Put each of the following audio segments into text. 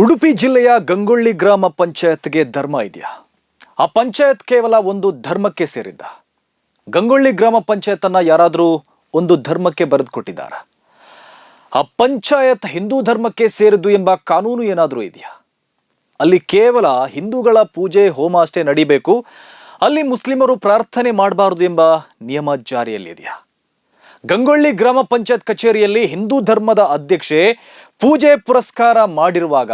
ಉಡುಪಿ ಜಿಲ್ಲೆಯ ಗಂಗೊಳ್ಳಿ ಗ್ರಾಮ ಪಂಚಾಯತ್ಗೆ ಧರ್ಮ ಇದೆಯಾ? ಆ ಪಂಚಾಯತ್ ಕೇವಲ ಒಂದು ಧರ್ಮಕ್ಕೆ ಸೇರಿದ್ದ. ಗಂಗೊಳ್ಳಿ ಗ್ರಾಮ ಪಂಚಾಯತ್ ಅನ್ನ ಯಾರಾದರೂ ಒಂದು ಧರ್ಮಕ್ಕೆ ಬರೆದುಕೊಟ್ಟಿದ್ದಾರ? ಆ ಪಂಚಾಯತ್ ಹಿಂದೂ ಧರ್ಮಕ್ಕೆ ಸೇರಿದ್ದು ಎಂಬ ಕಾನೂನು ಏನಾದರೂ ಇದೆಯಾ? ಅಲ್ಲಿ ಕೇವಲ ಹಿಂದೂಗಳ ಪೂಜೆ, ಹೋಮ ಅಷ್ಟೇ ನಡಿಬೇಕು. ಅಲ್ಲಿ ಮುಸ್ಲಿಮರು ಪ್ರಾರ್ಥನೆ ಮಾಡಬಾರದು ಎಂಬ ನಿಯಮ ಜಾರಿಯಲ್ಲಿದೆಯಾ? ಗಂಗೊಳ್ಳಿ ಗ್ರಾಮ ಪಂಚಾಯತ್ ಕಚೇರಿಯಲ್ಲಿ ಹಿಂದೂ ಧರ್ಮದ ಅಧ್ಯಕ್ಷೆ ಪೂಜೆ ಪುರಸ್ಕಾರ ಮಾಡಿರುವಾಗ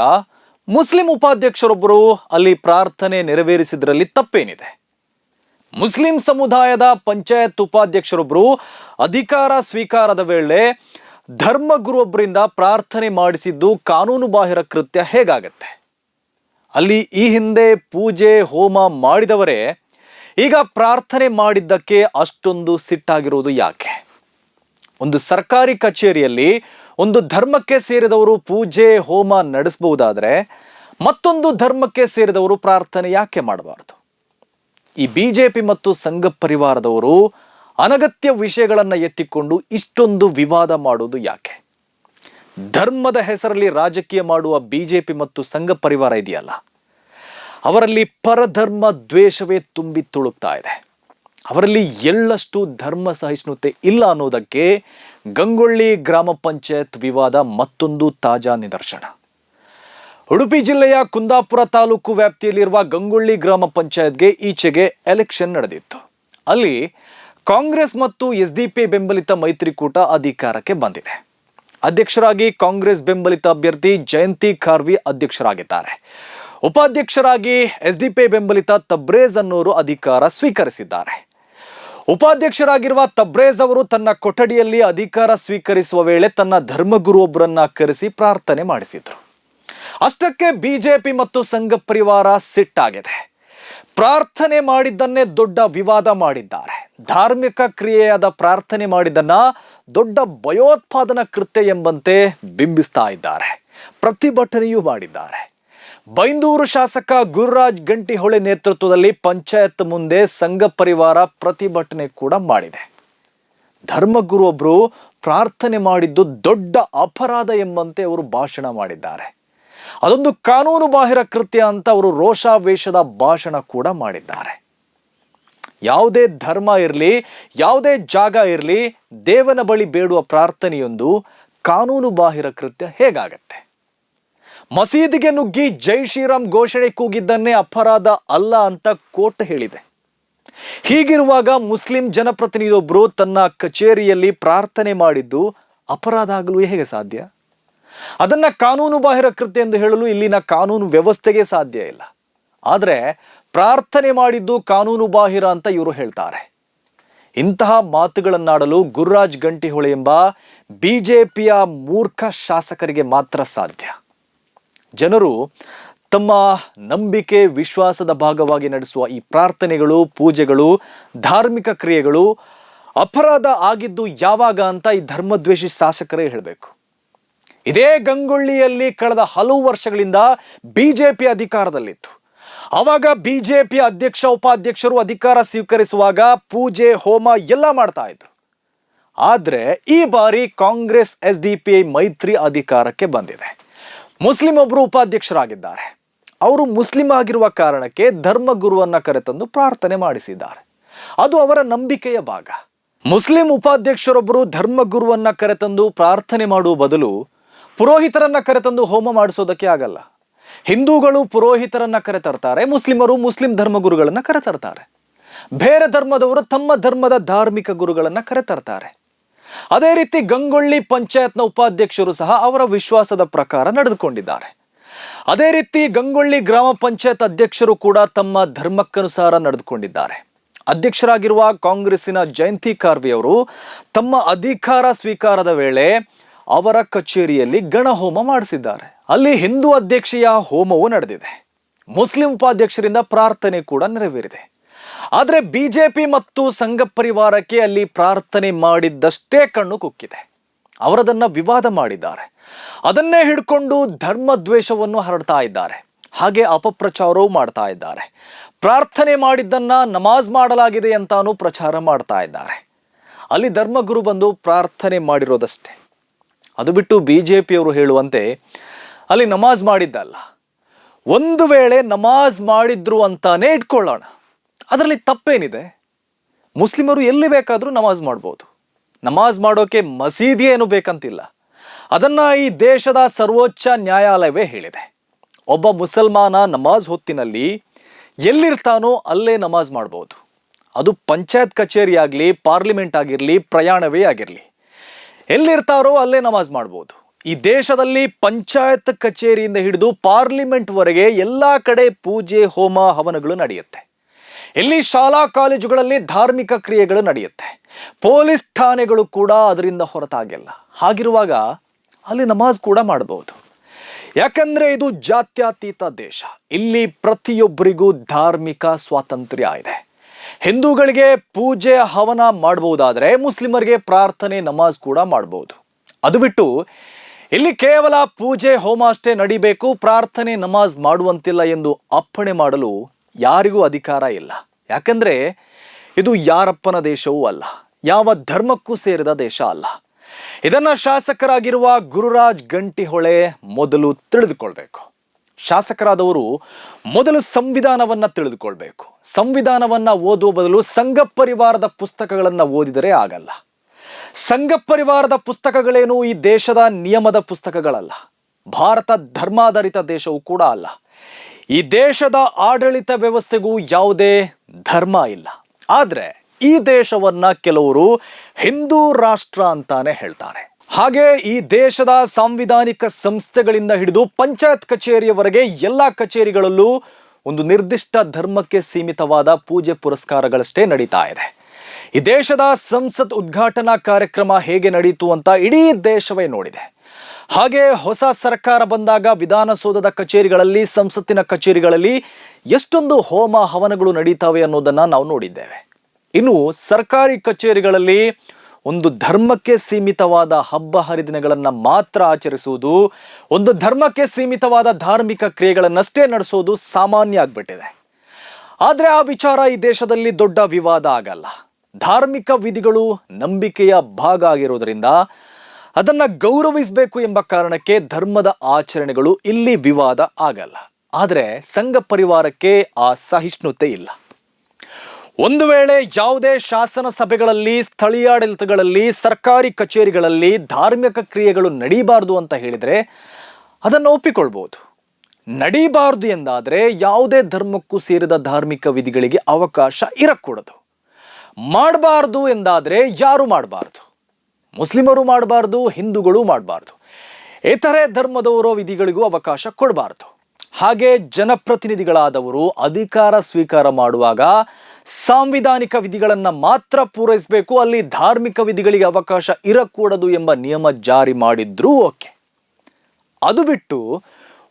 ಮುಸ್ಲಿಂ ಉಪಾಧ್ಯಕ್ಷರೊಬ್ಬರು ಅಲ್ಲಿ ಪ್ರಾರ್ಥನೆ ನೆರವೇರಿಸಿದ್ರಲ್ಲಿ ತಪ್ಪೇನಿದೆ. ಮುಸ್ಲಿಂ ಸಮುದಾಯದ ಪಂಚಾಯತ್ ಉಪಾಧ್ಯಕ್ಷರೊಬ್ಬರು ಅಧಿಕಾರ ಸ್ವೀಕಾರದ ವೇಳೆ ಧರ್ಮಗುರುವೊಬ್ಬರಿಂದ ಪ್ರಾರ್ಥನೆ ಮಾಡಿಸಿದ್ದು ಕಾನೂನು ಬಾಹಿರ ಕೃತ್ಯ ಹೇಗಾಗತ್ತೆ? ಅಲ್ಲಿ ಈ ಹಿಂದೆ ಪೂಜೆ, ಹೋಮ ಮಾಡಿದವರೇ ಈಗ ಪ್ರಾರ್ಥನೆ ಮಾಡಿದ್ದಕ್ಕೆ ಅಷ್ಟೊಂದು ಸಿಟ್ಟಾಗಿರುವುದು ಯಾಕೆ? ಒಂದು ಸರ್ಕಾರಿ ಕಚೇರಿಯಲ್ಲಿ ಒಂದು ಧರ್ಮಕ್ಕೆ ಸೇರಿದವರು ಪೂಜೆ, ಹೋಮ ನಡೆಸಬಹುದಾದ್ರೆ ಮತ್ತೊಂದು ಧರ್ಮಕ್ಕೆ ಸೇರಿದವರು ಪ್ರಾರ್ಥನೆ ಯಾಕೆ ಮಾಡಬಾರದು? ಈ ಬಿಜೆಪಿ ಮತ್ತು ಸಂಘ ಪರಿವಾರದವರು ಅನಗತ್ಯ ವಿಷಯಗಳನ್ನು ಎತ್ತಿಕೊಂಡು ಇಷ್ಟೊಂದು ವಿವಾದ ಮಾಡುವುದು ಯಾಕೆ? ಧರ್ಮದ ಹೆಸರಲ್ಲಿ ರಾಜಕೀಯ ಮಾಡುವ ಬಿಜೆಪಿ ಮತ್ತು ಸಂಘ ಪರಿವಾರ ಇದೆಯಲ್ಲ? ಅವರಲ್ಲಿ ಪರಧರ್ಮ ದ್ವೇಷವೇ ತುಂಬಿ ತುಳುಕ್ತಾ ಇದೆ. ಅವರಲ್ಲಿ ಎಳ್ಳಷ್ಟು ಧರ್ಮ ಸಹಿಷ್ಣುತೆ ಇಲ್ಲ ಅನ್ನೋದಕ್ಕೆ ಗಂಗೊಳ್ಳಿ ಗ್ರಾಮ ಪಂಚಾಯತ್ ವಿವಾದ ಮತ್ತೊಂದು ತಾಜಾ ನಿದರ್ಶನ. ಉಡುಪಿ ಜಿಲ್ಲೆಯ ಕುಂದಾಪುರ ತಾಲೂಕು ವ್ಯಾಪ್ತಿಯಲ್ಲಿರುವ ಗಂಗೊಳ್ಳಿ ಗ್ರಾಮ ಪಂಚಾಯತ್ಗೆ ಈಚೆಗೆ ಎಲೆಕ್ಷನ್ ನಡೆದಿತ್ತು. ಅಲ್ಲಿ ಕಾಂಗ್ರೆಸ್ ಮತ್ತು ಎಸ್ ಡಿ ಪಿ ಬೆಂಬಲಿತ ಮೈತ್ರಿಕೂಟ ಅಧಿಕಾರಕ್ಕೆ ಬಂದಿದೆ. ಅಧ್ಯಕ್ಷರಾಗಿ ಕಾಂಗ್ರೆಸ್ ಬೆಂಬಲಿತ ಅಭ್ಯರ್ಥಿ ಜಯಂತಿ ಖಾರ್ವಿ ಅಧ್ಯಕ್ಷರಾಗಿದ್ದಾರೆ. ಉಪಾಧ್ಯಕ್ಷರಾಗಿ ಎಸ್ ಡಿ ಪಿ ಬೆಂಬಲಿತ ತಬ್ರೇಜ್ ಅನ್ನೋರು ಅಧಿಕಾರ ಸ್ವೀಕರಿಸಿದ್ದಾರೆ. ಉಪಾಧ್ಯಕ್ಷರಾಗಿರುವ ತಬ್ರೇಜ್ ಅವರು ತನ್ನ ಕೊಠಡಿಯಲ್ಲಿ ಅಧಿಕಾರ ಸ್ವೀಕರಿಸುವ ವೇಳೆ ತನ್ನ ಧರ್ಮಗುರು ಧರ್ಮಗುರುವೊಬ್ಬರನ್ನ ಕರೆಸಿ ಪ್ರಾರ್ಥನೆ ಮಾಡಿಸಿದ್ರು. ಅಷ್ಟಕ್ಕೆ ಬಿಜೆಪಿ ಮತ್ತು ಸಂಘ ಪರಿವಾರ ಸಿಟ್ಟಾಗಿದೆ. ಪ್ರಾರ್ಥನೆ ಮಾಡಿದ್ದನ್ನೇ ದೊಡ್ಡ ವಿವಾದ ಮಾಡಿದ್ದಾರೆ. ಧಾರ್ಮಿಕ ಕ್ರಿಯೆಯಾದ ಪ್ರಾರ್ಥನೆ ಮಾಡಿದ್ದನ್ನ ದೊಡ್ಡ ಭಯೋತ್ಪಾದನಾ ಕೃತ್ಯ ಎಂಬಂತೆ ಬಿಂಬಿಸ್ತಾ ಇದ್ದಾರೆ. ಪ್ರತಿಭಟನೆಯೂ ಮಾಡಿದ್ದಾರೆ. ಬೈಂದೂರು ಶಾಸಕ ಗುರುರಾಜ್ ಗಂಟಿಹೊಳೆ ನೇತೃತ್ವದಲ್ಲಿ ಪಂಚಾಯತ್ ಮುಂದೆ ಸಂಘ ಪರಿವಾರ ಪ್ರತಿಭಟನೆ ಕೂಡ ಮಾಡಿದೆ. ಧರ್ಮಗುರು ಒಬ್ರು ಪ್ರಾರ್ಥನೆ ಮಾಡಿದ್ದು ದೊಡ್ಡ ಅಪರಾಧ ಎಂಬಂತೆ ಅವರು ಭಾಷಣ ಮಾಡಿದ್ದಾರೆ. ಅದೊಂದು ಕಾನೂನು ಬಾಹಿರ ಕೃತ್ಯ ಅಂತ ಅವರು ರೋಷಾವೇಶದ ಭಾಷಣ ಕೂಡ ಮಾಡಿದ್ದಾರೆ. ಯಾವುದೇ ಧರ್ಮ ಇರಲಿ, ಯಾವುದೇ ಜಾಗ ಇರಲಿ ದೇವನ ಬಳಿ ಬೇಡುವ ಪ್ರಾರ್ಥನೆಯೊಂದು ಕಾನೂನು ಬಾಹಿರ ಕೃತ್ಯ ಹೇಗಾಗತ್ತೆ? ಮಸೀದಿಗೆ ನುಗ್ಗಿ ಜೈ ಶ್ರೀರಾಮ್ ಘೋಷಣೆ ಕೂಗಿದ್ದನ್ನೇ ಅಪರಾಧ ಅಲ್ಲ ಅಂತ ಕೋರ್ಟ್ ಹೇಳಿದೆ. ಹೀಗಿರುವಾಗ ಮುಸ್ಲಿಂ ಜನಪ್ರತಿನಿಧಿಯೊಬ್ಬರು ತನ್ನ ಕಚೇರಿಯಲ್ಲಿ ಪ್ರಾರ್ಥನೆ ಮಾಡಿದ್ದು ಅಪರಾಧ ಆಗಲು ಹೇಗೆ ಸಾಧ್ಯ? ಅದನ್ನ ಕಾನೂನು ಬಾಹಿರ ಕೃತ್ಯ ಎಂದು ಹೇಳಲು ಇಲ್ಲಿನ ಕಾನೂನು ವ್ಯವಸ್ಥೆಗೆ ಸಾಧ್ಯ ಇಲ್ಲ. ಆದರೆ ಪ್ರಾರ್ಥನೆ ಮಾಡಿದ್ದು ಕಾನೂನು ಬಾಹಿರ ಅಂತ ಇವರು ಹೇಳ್ತಾರೆ. ಇಂತಹ ಮಾತುಗಳನ್ನಾಡಲು ಗುರುರಾಜ್ ಗಂಟಿಹೊಳೆ ಎಂಬ ಬಿಜೆಪಿಯ ಮೂರ್ಖ ಶಾಸಕರಿಗೆ ಮಾತ್ರ ಸಾಧ್ಯ. ಜನರು ತಮ್ಮ ನಂಬಿಕೆ, ವಿಶ್ವಾಸದ ಭಾಗವಾಗಿ ನಡೆಸುವ ಈ ಪ್ರಾರ್ಥನೆಗಳು, ಪೂಜೆಗಳು, ಧಾರ್ಮಿಕ ಕ್ರಿಯೆಗಳು ಅಪರಾಧ ಆಗಿದ್ದು ಯಾವಾಗ ಅಂತ ಈ ಧರ್ಮದ್ವೇಷಿ ಶಾಸಕರೇ ಹೇಳಬೇಕು. ಇದೇ ಗಂಗೊಳ್ಳಿಯಲ್ಲಿ ಕಳೆದ ಹಲವು ವರ್ಷಗಳಿಂದ ಬಿ ಜೆ ಪಿ ಅಧಿಕಾರದಲ್ಲಿತ್ತು. ಆವಾಗ ಪಿ ಅಧ್ಯಕ್ಷ, ಉಪಾಧ್ಯಕ್ಷರು ಅಧಿಕಾರ ಸ್ವೀಕರಿಸುವಾಗ ಪೂಜೆ, ಹೋಮ ಎಲ್ಲ ಮಾಡ್ತಾ ಇದ್ರು. ಆದರೆ ಈ ಬಾರಿ ಕಾಂಗ್ರೆಸ್, ಎಸ್ ಡಿ ಪಿ ಮೈತ್ರಿ ಅಧಿಕಾರಕ್ಕೆ ಬಂದಿದೆ. ಮುಸ್ಲಿಂ ಒಬ್ಬರು ಉಪಾಧ್ಯಕ್ಷರಾಗಿದ್ದಾರೆ. ಅವರು ಮುಸ್ಲಿಂ ಆಗಿರುವ ಕಾರಣಕ್ಕೆ ಧರ್ಮಗುರುವನ್ನು ಕರೆತಂದು ಪ್ರಾರ್ಥನೆ ಮಾಡಿಸಿದ್ದಾರೆ. ಅದು ಅವರ ನಂಬಿಕೆಯ ಭಾಗ. ಮುಸ್ಲಿಂ ಉಪಾಧ್ಯಕ್ಷರೊಬ್ಬರು ಧರ್ಮಗುರುವನ್ನು ಕರೆತಂದು ಪ್ರಾರ್ಥನೆ ಮಾಡುವ ಬದಲು ಪುರೋಹಿತರನ್ನ ಕರೆತಂದು ಹೋಮ ಮಾಡಿಸೋದಕ್ಕೆ ಆಗಲ್ಲ. ಹಿಂದೂಗಳು ಪುರೋಹಿತರನ್ನ ಕರೆತರ್ತಾರೆ, ಮುಸ್ಲಿಮರು ಮುಸ್ಲಿಂ ಧರ್ಮಗುರುಗಳನ್ನ ಕರೆತರ್ತಾರೆ. ಬೇರೆ ಧರ್ಮದವರು ತಮ್ಮ ಧರ್ಮದ ಧಾರ್ಮಿಕ ಗುರುಗಳನ್ನ ಕರೆತರ್ತಾರೆ. ಅದೇ ರೀತಿ ಗಂಗೊಳ್ಳಿ ಪಂಚಾಯತ್ನ ಉಪಾಧ್ಯಕ್ಷರು ಸಹ ಅವರ ವಿಶ್ವಾಸದ ಪ್ರಕಾರ ನಡೆದುಕೊಂಡಿದ್ದಾರೆ. ಅದೇ ರೀತಿ ಗಂಗೊಳ್ಳಿ ಗ್ರಾಮ ಪಂಚಾಯತ್ ಅಧ್ಯಕ್ಷರು ಕೂಡ ತಮ್ಮ ಧರ್ಮಕ್ಕನುಸಾರ ನಡೆದುಕೊಂಡಿದ್ದಾರೆ. ಅಧ್ಯಕ್ಷರಾಗಿರುವ ಕಾಂಗ್ರೆಸ್ಸಿನ ಜಯಂತಿ ಕಾರ್ವಿ ಅವರು ತಮ್ಮ ಅಧಿಕಾರ ಸ್ವೀಕಾರದ ವೇಳೆ ಅವರ ಕಚೇರಿಯಲ್ಲಿ ಗಣಹೋಮ ಮಾಡಿಸಿದ್ದಾರೆ. ಅಲ್ಲಿ ಹಿಂದೂ ಅಧ್ಯಕ್ಷೀಯ ಹೋಮವೂ ನಡೆದಿದೆ. ಮುಸ್ಲಿಂ ಉಪಾಧ್ಯಕ್ಷರಿಂದ ಪ್ರಾರ್ಥನೆ ಕೂಡ ನೆರವೇರಿದೆ. ಆದರೆ ಬಿಜೆಪಿ ಮತ್ತು ಸಂಘ ಪರಿವಾರಕ್ಕೆ ಅಲ್ಲಿ ಪ್ರಾರ್ಥನೆ ಮಾಡಿದ್ದಷ್ಟೇ ಕಣ್ಣು ಕುಕ್ಕಿದೆ. ಅವರದನ್ನ ವಿವಾದ ಮಾಡಿದ್ದಾರೆ. ಅದನ್ನೇ ಹಿಡ್ಕೊಂಡು ಧರ್ಮ ದ್ವೇಷವನ್ನು ಹರಡ್ತಾ ಇದ್ದಾರೆ. ಹಾಗೆ ಅಪಪ್ರಚಾರವೂ ಮಾಡ್ತಾ ಇದ್ದಾರೆ. ಪ್ರಾರ್ಥನೆ ಮಾಡಿದ್ದನ್ನ ನಮಾಜ್ ಮಾಡಲಾಗಿದೆ ಅಂತಾನೂ ಪ್ರಚಾರ ಮಾಡ್ತಾ ಇದ್ದಾರೆ. ಅಲ್ಲಿ ಧರ್ಮಗುರು ಬಂದು ಪ್ರಾರ್ಥನೆ ಮಾಡಿರೋದಷ್ಟೇ. ಅದು ಬಿಟ್ಟು ಬಿ ಜೆ ಪಿಯವರು ಹೇಳುವಂತೆ ಅಲ್ಲಿ ನಮಾಜ್ ಮಾಡಿದ್ದಲ್ಲ. ಒಂದು ವೇಳೆ ನಮಾಜ್ ಮಾಡಿದ್ರು ಅಂತಾನೆ ಇಟ್ಕೊಳ್ಳೋಣ. ಅದರಲ್ಲಿ ತಪ್ಪೇನಿದೆ? ಮುಸ್ಲಿಮರು ಎಲ್ಲಿ ಬೇಕಾದರೂ ನಮಾಜ್ ಮಾಡ್ಬೋದು. ನಮಾಜ್ ಮಾಡೋಕೆ ಮಸೀದಿ ಏನು ಬೇಕಂತಿಲ್ಲ. ಅದನ್ನು ಈ ದೇಶದ ಸರ್ವೋಚ್ಚ ನ್ಯಾಯಾಲಯವೇ ಹೇಳಿದೆ. ಒಬ್ಬ ಮುಸಲ್ಮಾನ ನಮಾಜ್ ಹೊತ್ತಿನಲ್ಲಿ ಎಲ್ಲಿರ್ತಾನೋ ಅಲ್ಲೇ ನಮಾಜ್ ಮಾಡ್ಬೋದು. ಅದು ಪಂಚಾಯತ್ ಕಚೇರಿ ಆಗಲಿ, ಪಾರ್ಲಿಮೆಂಟ್ ಆಗಿರಲಿ, ಪ್ರಯಾಣವೇ ಆಗಿರಲಿ. ಎಲ್ಲಿರ್ತಾರೋ ಅಲ್ಲೇ ನಮಾಜ್ ಮಾಡ್ಬೋದು. ಈ ದೇಶದಲ್ಲಿ ಪಂಚಾಯತ್ ಕಚೇರಿಯಿಂದ ಹಿಡಿದು ಪಾರ್ಲಿಮೆಂಟ್ವರೆಗೆ ಎಲ್ಲ ಕಡೆ ಪೂಜೆ, ಹೋಮ, ಹವನಗಳು ನಡೆಯುತ್ತೆ. ಇಲ್ಲಿ ಶಾಲಾ ಕಾಲೇಜುಗಳಲ್ಲಿ ಧಾರ್ಮಿಕ ಕ್ರಿಯೆಗಳು ನಡೆಯುತ್ತೆ. ಪೊಲೀಸ್ ಠಾಣೆಗಳು ಕೂಡ ಅದರಿಂದ ಹೊರತಾಗಿಲ್ಲ. ಹಾಗಿರುವಾಗ ಅಲ್ಲಿ ನಮಾಜ್ ಕೂಡ ಮಾಡಬಹುದು ಯಾಕಂದ್ರೆ ಇದು ಜಾತ್ಯತೀತ ದೇಶ. ಇಲ್ಲಿ ಪ್ರತಿಯೊಬ್ಬರಿಗೂ ಧಾರ್ಮಿಕ ಸ್ವಾತಂತ್ರ್ಯ ಇದೆ. ಹಿಂದೂಗಳಿಗೆ ಪೂಜೆ, ಹವನ ಮಾಡಬಹುದಾದರೆ ಮುಸ್ಲಿಮರಿಗೆ ಪ್ರಾರ್ಥನೆ, ನಮಾಜ್ ಕೂಡ ಮಾಡಬಹುದು ಅದು ಬಿಟ್ಟು ಇಲ್ಲಿ ಕೇವಲ ಪೂಜೆ, ಹೋಮ ಅಷ್ಟೇ ನಡಿಬೇಕು, ಪ್ರಾರ್ಥನೆ, ನಮಾಜ್ ಮಾಡುವಂತಿಲ್ಲ ಎಂದು ಅಪ್ಪಣೆ ಮಾಡಲು ಯಾರಿಗೂ ಅಧಿಕಾರ ಇಲ್ಲ. ಯಾಕಂದ್ರೆ ಇದು ಯಾರಪ್ಪನ ದೇಶವೂ ಅಲ್ಲ, ಯಾವ ಧರ್ಮಕ್ಕೂ ಸೇರಿದ ದೇಶ ಅಲ್ಲ. ಇದನ್ನ ಶಾಸಕರಾಗಿರುವ ಗುರುರಾಜ್ ಗಂಟಿಹೊಳೆ ಮೊದಲು ತಿಳಿದುಕೊಳ್ಬೇಕು. ಶಾಸಕರಾದವರು ಮೊದಲು ಸಂವಿಧಾನವನ್ನ ತಿಳಿದುಕೊಳ್ಬೇಕು. ಸಂವಿಧಾನವನ್ನ ಓದುವ ಬದಲು ಸಂಘ ಪರಿವಾರದ ಪುಸ್ತಕಗಳನ್ನ ಓದಿದರೆ ಆಗಲ್ಲ. ಸಂಘ ಪರಿವಾರದ ಪುಸ್ತಕಗಳೇನು ಈ ದೇಶದ ನಿಯಮದ ಪುಸ್ತಕಗಳಲ್ಲ. ಭಾರತ ಧರ್ಮಾಧಾರಿತ ದೇಶವೂ ಕೂಡ ಅಲ್ಲ. ಈ ದೇಶದ ಆಡಳಿತ ವ್ಯವಸ್ಥೆಗೂ ಯಾವುದೇ ಧರ್ಮ ಇಲ್ಲ. ಆದರೆ ಈ ದೇಶವನ್ನ ಕೆಲವರು ಹಿಂದೂ ರಾಷ್ಟ್ರ ಅಂತಾನೆ ಹೇಳ್ತಾರೆ. ಹಾಗೆ ಈ ದೇಶದ ಸಾಂವಿಧಾನಿಕ ಸಂಸ್ಥೆಗಳಿಂದ ಹಿಡಿದು ಪಂಚಾಯತ್ ಕಚೇರಿಯವರೆಗೆ ಎಲ್ಲ ಕಚೇರಿಗಳಲ್ಲೂ ಒಂದು ನಿರ್ದಿಷ್ಟ ಧರ್ಮಕ್ಕೆ ಸೀಮಿತವಾದ ಪೂಜೆ ಪುರಸ್ಕಾರಗಳಷ್ಟೇ ನಡೀತಾ ಇದೆ. ಈ ದೇಶದ ಸಂಸತ್ ಉದ್ಘಾಟನಾ ಕಾರ್ಯಕ್ರಮ ಹೇಗೆ ನಡೀತು ಅಂತ ಇಡೀ ದೇಶವೇ ನೋಡಿದೆ. ಹಾಗೆ ಹೊಸ ಸರ್ಕಾರ ಬಂದಾಗ ವಿಧಾನಸೌಧದ ಕಚೇರಿಗಳಲ್ಲಿ, ಸಂಸತ್ತಿನ ಕಚೇರಿಗಳಲ್ಲಿ ಎಷ್ಟೊಂದು ಹೋಮ ಹವನಗಳು ನಡೀತಾವೆ ಅನ್ನೋದನ್ನ ನಾವು ನೋಡಿದ್ದೇವೆ. ಇನ್ನು ಸರ್ಕಾರಿ ಕಚೇರಿಗಳಲ್ಲಿ ಒಂದು ಧರ್ಮಕ್ಕೆ ಸೀಮಿತವಾದ ಹಬ್ಬ ಹರಿದಿನಗಳನ್ನು ಮಾತ್ರ ಆಚರಿಸುವುದು, ಒಂದು ಧರ್ಮಕ್ಕೆ ಸೀಮಿತವಾದ ಧಾರ್ಮಿಕ ಕ್ರಿಯೆಗಳನ್ನಷ್ಟೇ ನಡೆಸೋದು ಸಾಮಾನ್ಯ ಆಗಿಬಿಟ್ಟಿದೆ. ಆದರೆ ಆ ವಿಚಾರ ಈ ದೇಶದಲ್ಲಿ ದೊಡ್ಡ ವಿವಾದ ಆಗಲ್ಲ. ಧಾರ್ಮಿಕ ವಿಧಿಗಳು ನಂಬಿಕೆಯ ಭಾಗ ಆಗಿರೋದ್ರಿಂದ ಅದನ್ನ ಗೌರವಿಸಬೇಕು ಎಂಬ ಕಾರಣಕ್ಕೆ ಧರ್ಮದ ಆಚರಣೆಗಳು ಇಲ್ಲಿ ವಿವಾದ ಆಗಲ್ಲ. ಆದರೆ ಸಂಘ ಪರಿವಾರಕ್ಕೆ ಆ ಸಹಿಷ್ಣುತೆ ಇಲ್ಲ. ಒಂದು ವೇಳೆ ಯಾವುದೇ ಶಾಸನ ಸಭೆಗಳಲ್ಲಿ ಸ್ಥಳೀಯಾಡಳಿತಗಳಲ್ಲಿ ಸರ್ಕಾರಿ ಕಚೇರಿಗಳಲ್ಲಿ ಧಾರ್ಮಿಕ ಕ್ರಿಯೆಗಳು ನಡೀಬಾರ್ದು ಅಂತ ಹೇಳಿದರೆ ಅದನ್ನು ಒಪ್ಪಿಕೊಳ್ಬೋದು. ನಡೀಬಾರ್ದು ಎಂದಾದರೆ ಯಾವುದೇ ಧರ್ಮಕ್ಕೂ ಸೇರಿದ ಧಾರ್ಮಿಕ ವಿಧಿಗಳಿಗೆ ಅವಕಾಶ ಇರಕೂಡದು. ಮಾಡಬಾರ್ದು ಎಂದಾದರೆ ಯಾರು ಮಾಡಬಾರ್ದು. ಮುಸ್ಲಿಮರು ಮಾಡಬಾರ್ದು, ಹಿಂದೂಗಳು ಮಾಡಬಾರ್ದು. ಇತರೆ ಧರ್ಮದವರ ವಿಧಿಗಳಿಗೂ ಅವಕಾಶ ಕೊಡಬಾರ್ದು. ಹಾಗೆ ಜನಪ್ರತಿನಿಧಿಗಳಾದವರು ಅಧಿಕಾರ ಸ್ವೀಕಾರ ಮಾಡುವಾಗ ಸಾಂವಿಧಾನಿಕ ವಿಧಿಗಳನ್ನು ಮಾತ್ರ ಪೂರೈಸಬೇಕು, ಅಲ್ಲಿ ಧಾರ್ಮಿಕ ವಿಧಿಗಳಿಗೆ ಅವಕಾಶ ಇರಕೂಡದು ಎಂಬ ನಿಯಮ ಜಾರಿ ಮಾಡಿದ್ರೂ ಓಕೆ. ಅದು ಬಿಟ್ಟು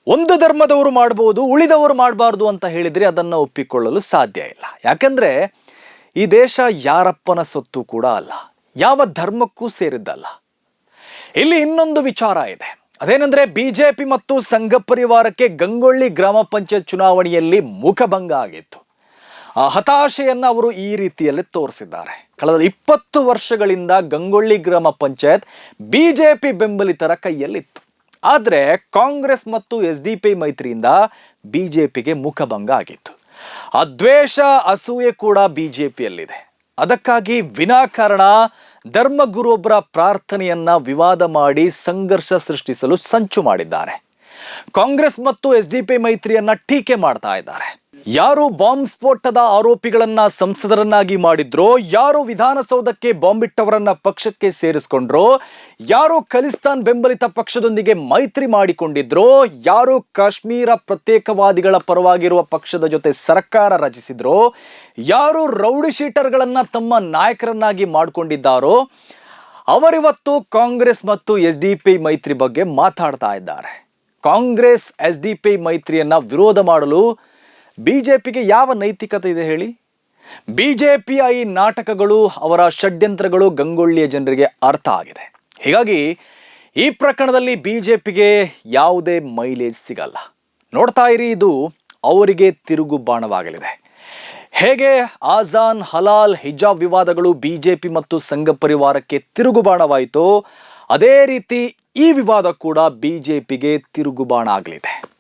ಒಂದು ಧರ್ಮದವರು ಮಾಡಬಹುದು ಉಳಿದವರು ಮಾಡಬಾರ್ದು ಅಂತ ಹೇಳಿದರೆ ಅದನ್ನು ಒಪ್ಪಿಕೊಳ್ಳಲು ಸಾಧ್ಯ ಇಲ್ಲ. ಯಾಕೆಂದರೆ ಈ ದೇಶ ಯಾರಪ್ಪನ ಸೊತ್ತು ಕೂಡ ಅಲ್ಲ. ಯಾವ ಧರ್ಮಕ್ಕೂ ಸೇರಿದ್ದಲ್ಲ. ಇಲ್ಲಿ ಇನ್ನೊಂದು ವಿಚಾರ ಇದೆ. ಅದೇನೆಂದ್ರೆ ಬಿಜೆಪಿ ಮತ್ತು ಸಂಘ ಪರಿವಾರಕ್ಕೆ ಗಂಗೊಳ್ಳಿ ಗ್ರಾಮ ಪಂಚಾಯತ್ ಚುನಾವಣೆಯಲ್ಲಿ ಮುಖಭಂಗ ಆಗಿತ್ತು. ಆ ಹತಾಶೆಯನ್ನು ಅವರು ಈ ರೀತಿಯಲ್ಲಿ ತೋರಿಸಿದ್ದಾರೆ. ಕಳೆದ ಇಪ್ಪತ್ತು ವರ್ಷಗಳಿಂದ ಗಂಗೊಳ್ಳಿ ಗ್ರಾಮ ಪಂಚಾಯತ್ ಬಿಜೆಪಿ ಬೆಂಬಲಿತರ ಕೈಯಲ್ಲಿತ್ತು. ಆದರೆ ಕಾಂಗ್ರೆಸ್ ಮತ್ತು ಎಸ್ ಡಿ ಪಿ ಮೈತ್ರಿಯಿಂದ ಬಿಜೆಪಿಗೆ ಮುಖಭಂಗ ಆಗಿತ್ತು. ಆ ದ್ವೇಷ, ಅಸೂಯೆ ಕೂಡ ಬಿಜೆಪಿಯಲ್ಲಿದೆ. ಅದಕ್ಕಾಗಿ ವಿನಾಕಾರಣ ಧರ್ಮಗುರುವೊಬ್ಬರ ಪ್ರಾರ್ಥನೆಯನ್ನ ವಿವಾದ ಮಾಡಿ ಸಂಘರ್ಷ ಸೃಷ್ಟಿಸಲು ಸಂಚು ಮಾಡಿದ್ದಾರೆ. ಕಾಂಗ್ರೆಸ್ ಮತ್ತು ಎಸ್ ಡಿ ಪಿ ಮೈತ್ರಿಯನ್ನ ಟೀಕೆ ಮಾಡ್ತಾ ಇದ್ದಾರೆ. ಯಾರು ಬಾಂಬ್ ಸ್ಫೋಟದ ಆರೋಪಿಗಳನ್ನ ಸಂಸದರನ್ನಾಗಿ ಮಾಡಿದ್ರೋ, ಯಾರು ವಿಧಾನಸೌಧಕ್ಕೆ ಬಾಂಬ್ ಇಟ್ಟವರನ್ನ ಪಕ್ಷಕ್ಕೆ ಸೇರಿಸ್ಕೊಂಡ್ರೋ, ಯಾರು ಖಲಿಸ್ತಾನ್ ಬೆಂಬಲಿತ ಪಕ್ಷದೊಂದಿಗೆ ಮೈತ್ರಿ ಮಾಡಿಕೊಂಡಿದ್ರೋ, ಯಾರು ಕಾಶ್ಮೀರ ಪ್ರತ್ಯೇಕವಾದಿಗಳ ಪರವಾಗಿರುವ ಪಕ್ಷದ ಜೊತೆ ಸರ್ಕಾರ ರಚಿಸಿದ್ರೋ, ಯಾರು ರೌಡಿ ಶೀಟರ್ಗಳನ್ನ ತಮ್ಮ ನಾಯಕರನ್ನಾಗಿ ಮಾಡಿಕೊಂಡಿದ್ದಾರೋ, ಅವರಿವತ್ತು ಕಾಂಗ್ರೆಸ್ ಮತ್ತು ಎಸ್ ಡಿ ಪಿ ಮೈತ್ರಿ ಬಗ್ಗೆ ಮಾತಾಡ್ತಾ ಇದ್ದಾರೆ. ಕಾಂಗ್ರೆಸ್ ಎಸ್ ಡಿ ಪಿ ಮೈತ್ರಿಯನ್ನ ವಿರೋಧ ಮಾಡಲು ಬಿಜೆಪಿಗೆ ಯಾವ ನೈತಿಕತೆ ಇದೆ ಹೇಳಿ? ಬಿಜೆಪಿಯ ಈ ನಾಟಕಗಳು, ಅವರ ಷಡ್ಯಂತ್ರಗಳು ಗಂಗೊಳ್ಳಿಯ ಜನರಿಗೆ ಅರ್ಥ ಆಗಿದೆ. ಹೀಗಾಗಿ ಈ ಪ್ರಕರಣದಲ್ಲಿ ಬಿ ಜೆ ಪಿಗೆ ಯಾವುದೇ ಮೈಲೇಜ್ ಸಿಗಲ್ಲ. ನೋಡ್ತಾ ಇರಿ, ಇದು ಅವರಿಗೆ ತಿರುಗು ಬಾಣವಾಗಲಿದೆ. ಹೇಗೆ ಆಜಾನ್ ಹಲಾಲ್ ಹಿಜಾಬ್ ವಿವಾದಗಳು ಬಿ ಜೆ ಪಿ ಮತ್ತು ಸಂಘ ಪರಿವಾರಕ್ಕೆ ತಿರುಗುಬಾಣವಾಯಿತೋ ಅದೇ ರೀತಿ ಈ ವಿವಾದ ಕೂಡ ಬಿ ಜೆ ಪಿಗೆ ತಿರುಗುಬಾಣ ಆಗಲಿದೆ.